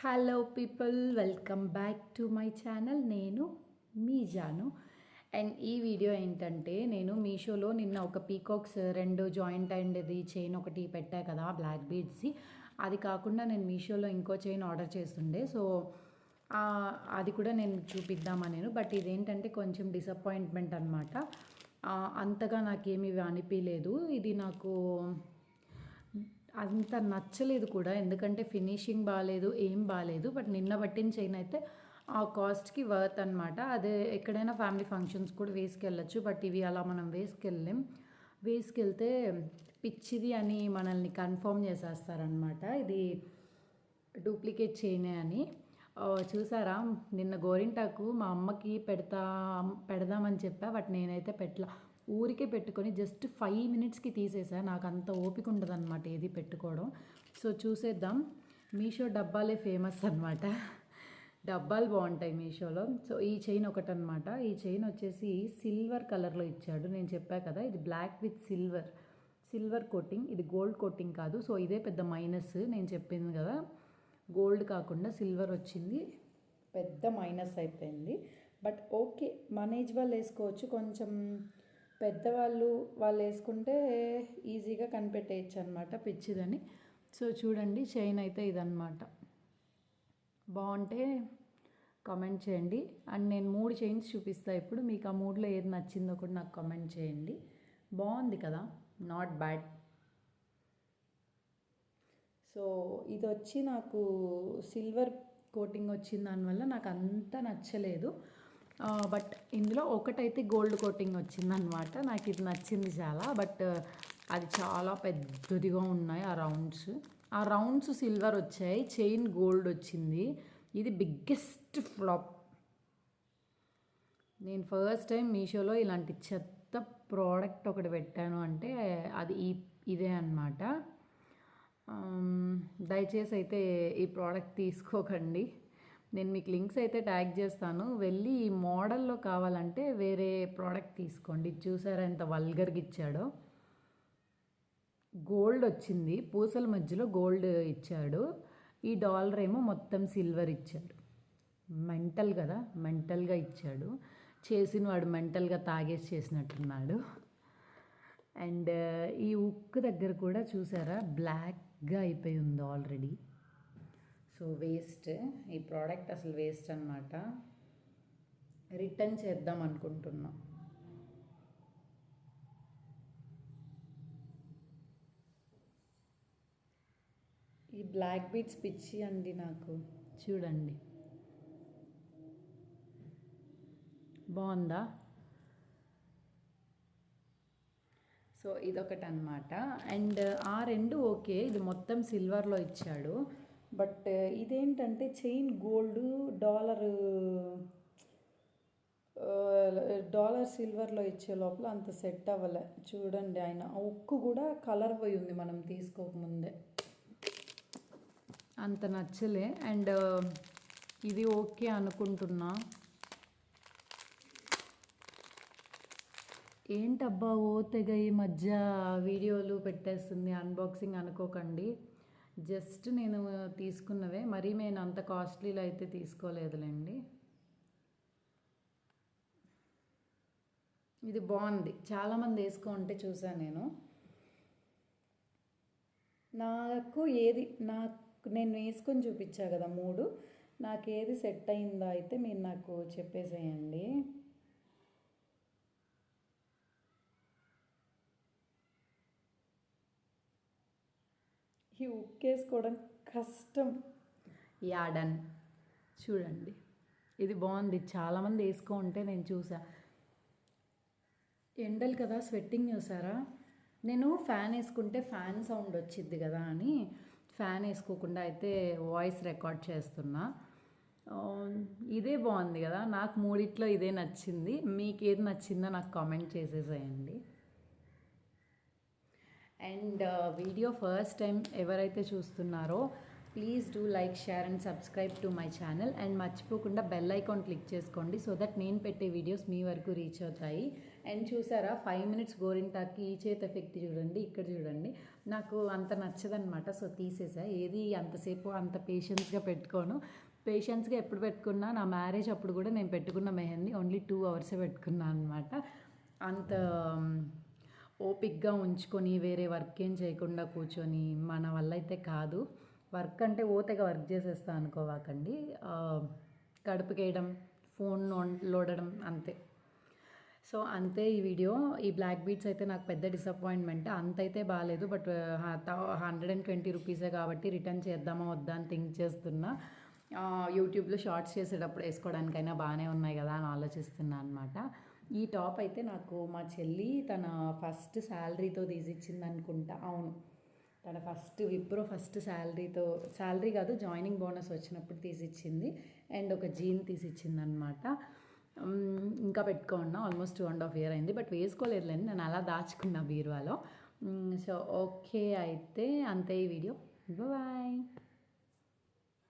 Hello people welcome back to my channel నేను మీ Janu and ఈ వీడియో ఏంటంటే నేను మీషోలో నిన్న ఒక పీకాక్స్ రెండు జాయింట్ అండ్ది చైన్ ఒకటి పెట్టా కదా బ్లాక్ బీడ్స్ది అది కాకుండా నేను మీషోలో ఇంకో చైన్ ఆర్డర్ చేస్తుండే. సో అది కూడా నేను చూపిద్దామా నేను. బట్ ఇదేంటంటే కొంచెం డిసప్పాయింట్మెంట్ అనమాట అంతగా నాకేమి అనిపించలేదు ఇది నాకు అంత నచ్చలేదు కూడా. ఎందుకంటే ఫినిషింగ్ బాగాలేదు ఏం బాగాలేదు బట్ నిన్న పట్టిన చైన్ అయితే ఆ కాస్ట్కి వర్త్ అనమాట అదే ఎక్కడైనా ఫ్యామిలీ ఫంక్షన్స్ కూడా వేసుకెళ్ళచ్చు. బట్ ఇవి అలా మనం వేసుకెళ్ళలేం. వేసుకెళ్తే పిచ్చిది అని మనల్ని కన్ఫర్మ్ చేసేస్తారనమాట ఇది డూప్లికేట్ చైనే అని. చూసారా? నిన్న గోరింటాకు మా అమ్మకి పెడతా పెడదామని చెప్పా. బట్ నేనైతే పెట్టలా. ఊరికే పెట్టుకొని జస్ట్ ఫైవ్ మినిట్స్కి తీసేసా. నాకు అంత ఓపిక ఉండదన్నమాట ఏది పెట్టుకోవడం. సో చూసేద్దాం. మీషో డబ్బాలే ఫేమస్ అనమాట డబ్బాలు బాగుంటాయి మీషోలో. సో ఈ చైన్ ఒకటి అనమాట ఈ చైన్ వచ్చేసి సిల్వర్ కలర్లో ఇచ్చాడు. నేను చెప్పా కదా ఇది black with silver silver coating ఇది గోల్డ్ కోటింగ్ కాదు. సో ఇదే పెద్ద మైనస్ నేను చెప్పింది కదా. గోల్డ్ కాకుండా సిల్వర్ వచ్చింది. పెద్ద మైనస్ అయిపోయింది. బట్ ఓకే మన ఏజ్ వాళ్ళు వేసుకోవచ్చు. కొంచెం పెద్దవాళ్ళు వాళ్ళు వేసుకుంటే ఈజీగా కనిపెట్టేయచ్చు అనమాట పిచ్చిదని. సో చూడండి చైన్ అయితే ఇదన్నమాట. బాగుంటే కామెంట్ చేయండి. అండ్ నేను మూడు చైన్స్ చూపిస్తా ఇప్పుడు. మీకు ఆ మూడులో ఏది నచ్చిందో కూడా నాకు కామెంట్ చేయండి. బాగుంది కదా? నాట్ బ్యాడ్ సో ఇది వచ్చి నాకు సిల్వర్ కోటింగ్ వచ్చిన దానివల్ల నాకు అంత నచ్చలేదు. బట్ ఇందులో ఒకటైతే గోల్డ్ కోటింగ్ వచ్చిందనమాట నాకు ఇది నచ్చింది చాలా బట్ అది చాలా పెద్దదిగా ఉన్నాయి ఆ రౌండ్స్. ఆ రౌండ్స్ సిల్వర్ వచ్చాయి చైన్ గోల్డ్ వచ్చింది. ఇది బిగ్గెస్ట్ ఫ్లాప్. నేను ఫస్ట్ టైం మీషోలో ఇలాంటి చెత్త ప్రోడక్ట్ ఒకటి పెట్టాను అంటే అది ఈ ఇదే అనమాట దయచేసి అయితే ఈ ప్రోడక్ట్ తీసుకోకండి. నేను మీకు లింక్స్ అయితే ట్యాగ్ చేస్తాను. వెళ్ళి ఈ మోడల్లో కావాలంటే వేరే ప్రోడక్ట్ తీసుకోండి. చూసారా ఎంత వల్గర్గా ఇచ్చాడో? గోల్డ్ వచ్చింది. పూసల మధ్యలో గోల్డ్ ఇచ్చాడు. ఈ డాలర్ ఏమో మొత్తం సిల్వర్ ఇచ్చాడు. మెంటల్ కదా మెంటల్గా ఇచ్చాడు. చేసిన వాడు మెంటల్గా తాగేసి చేసినట్టున్నాడు. అండ్ ఈ ఉక్కు దగ్గర కూడా చూసారా బ్లాక్గా అయిపోయి ఉంది ఆల్రెడీ. సో వేస్ట్ ఈ ప్రోడక్ట్ అసలు వేస్ట్ అనమాట రిటర్న్ చేద్దాం అనుకుంటున్నాం. ఈ బ్లాక్ బీట్స్ పిచ్చి అండి నాకు. చూడండి. బాగుందా? సో ఇదొకటి అనమాట అండ్ ఆ రెండు ఓకే ఇది మొత్తం సిల్వర్లో ఇచ్చాడు. బట్ ఇదేంటంటే చైన్ గోల్డ్ డాలర్ డాలర్ సిల్వర్లో ఇచ్చే లోపల అంత సెట్ అవ్వలే. చూడండి ఆయన ఆ ఉక్కు కూడా కలర్ పోయి ఉంది మనం తీసుకోకముందే అంత నచ్చలే. అండ్ ఇది ఓకే అనుకుంటున్నా. ఏంటబ్బా ఓ తెగ ఈ మధ్య వీడియోలు పెట్టేస్తుంది అన్బాక్సింగ్ అనుకోకండి. జస్ట్ నేను తీసుకున్నవే మరీ నేను అంత కాస్ట్లీలో అయితే తీసుకోలేదులేండి. ఇది బాగుంది. చాలామంది వేసుకో ఉంటే చూసాను నేను. నాకు ఏది నాకు నేను వేసుకొని చూపించా కదా మూడు నాకు ఏది సెట్ అయిందో అయితే మీరు నాకు చెప్పేసేయండి. ఈ ఉక్కేసుకోవడం కష్టం. యాడన్ చూడండి. ఇది బాగుంది. చాలామంది వేసుకో ఉంటే నేను చూసా. ఎండలు కదా స్వెట్టింగ్ చూసారా? నేను ఫ్యాన్ వేసుకుంటే ఫ్యాన్ సౌండ్ వచ్చింది కదా అని ఫ్యాన్ వేసుకోకుండా అయితే వాయిస్ రికార్డ్ చేస్తున్నా. ఇదే బాగుంది కదా. నాకు మూడిట్లో ఇదే నచ్చింది. మీకు ఏది నచ్చిందో నాకు కామెంట్ చేసేసేయండి. అండ్ వీడియో ఫస్ట్ టైం ఎవరైతే చూస్తున్నారో please do like share and subscribe to my channel. And మర్చిపోకుండా బెల్ ఐకాన్ క్లిక్ చేసుకోండి సో దట్ నేను పెట్టే వీడియోస్ మీ వరకు రీచ్ అవుతాయి. అండ్ చూసారా ఫైవ్ మినిట్స్ గోరింటాకి ఈ చేతి ఎఫెక్ట్ చూడండి ఇక్కడ చూడండి. నాకు అంత నచ్చదనమాట సో తీసేసా. ఏది అంతసేపు అంత పేషెన్స్గా పెట్టుకోను. పేషెన్స్గా ఎప్పుడు పెట్టుకున్నా నా మ్యారేజ్ అప్పుడు కూడా నేను పెట్టుకున్న మెహందీ ఓన్లీ టూ అవర్సే పెట్టుకున్నాను అనమాట. అంత ఓపిక్గా ఉంచుకొని వేరే వర్క్ ఏం చేయకుండా కూర్చొని మన వల్ల అయితే కాదు. వర్క్ అంటే ఓతగా వర్క్ చేసేస్తా అనుకోవాకండి. కడుపుకేయడం ఫోన్ లోడడం అంతే. సో అంతే ఈ వీడియో. ఈ బ్లాక్ బీట్స్ అయితే నాకు పెద్ద డిసప్పాయింట్మెంట్ అంత అయితే బాగాలేదు బట్ హండ్రెడ్ అండ్ ట్వంటీ రూపీసే కాబట్టి రిటర్న్ చేద్దామా వద్దా అని థింక్ చేస్తున్నా. యూట్యూబ్లో షార్ట్స్ చేసేటప్పుడు వేసుకోవడానికైనా బాగానే ఉన్నాయి కదా అని ఆలోచిస్తున్నా అనమాట ఈ టాప్ అయితే నాకు మా చెల్లి తన ఫస్ట్ శాలరీతో తీసిచ్చింది అనుకుంటా అవును. తన ఫస్ట్ విప్రో ఫస్ట్ శాలరీతో శాలరీ కాదు జాయినింగ్ బోనస్ వచ్చినప్పుడు తీసిచ్చింది. అండ్ ఒక జీన్ తీసిచ్చింది అనమాట ఇంకా పెట్టుకున్నా almost two and half year అయింది. బట్ వేసుకోలేదులేండి నేను అలా దాచుకున్నా బీరువాలో. సో ఓకే అయితే అంతే ఈ వీడియో. బాయ్.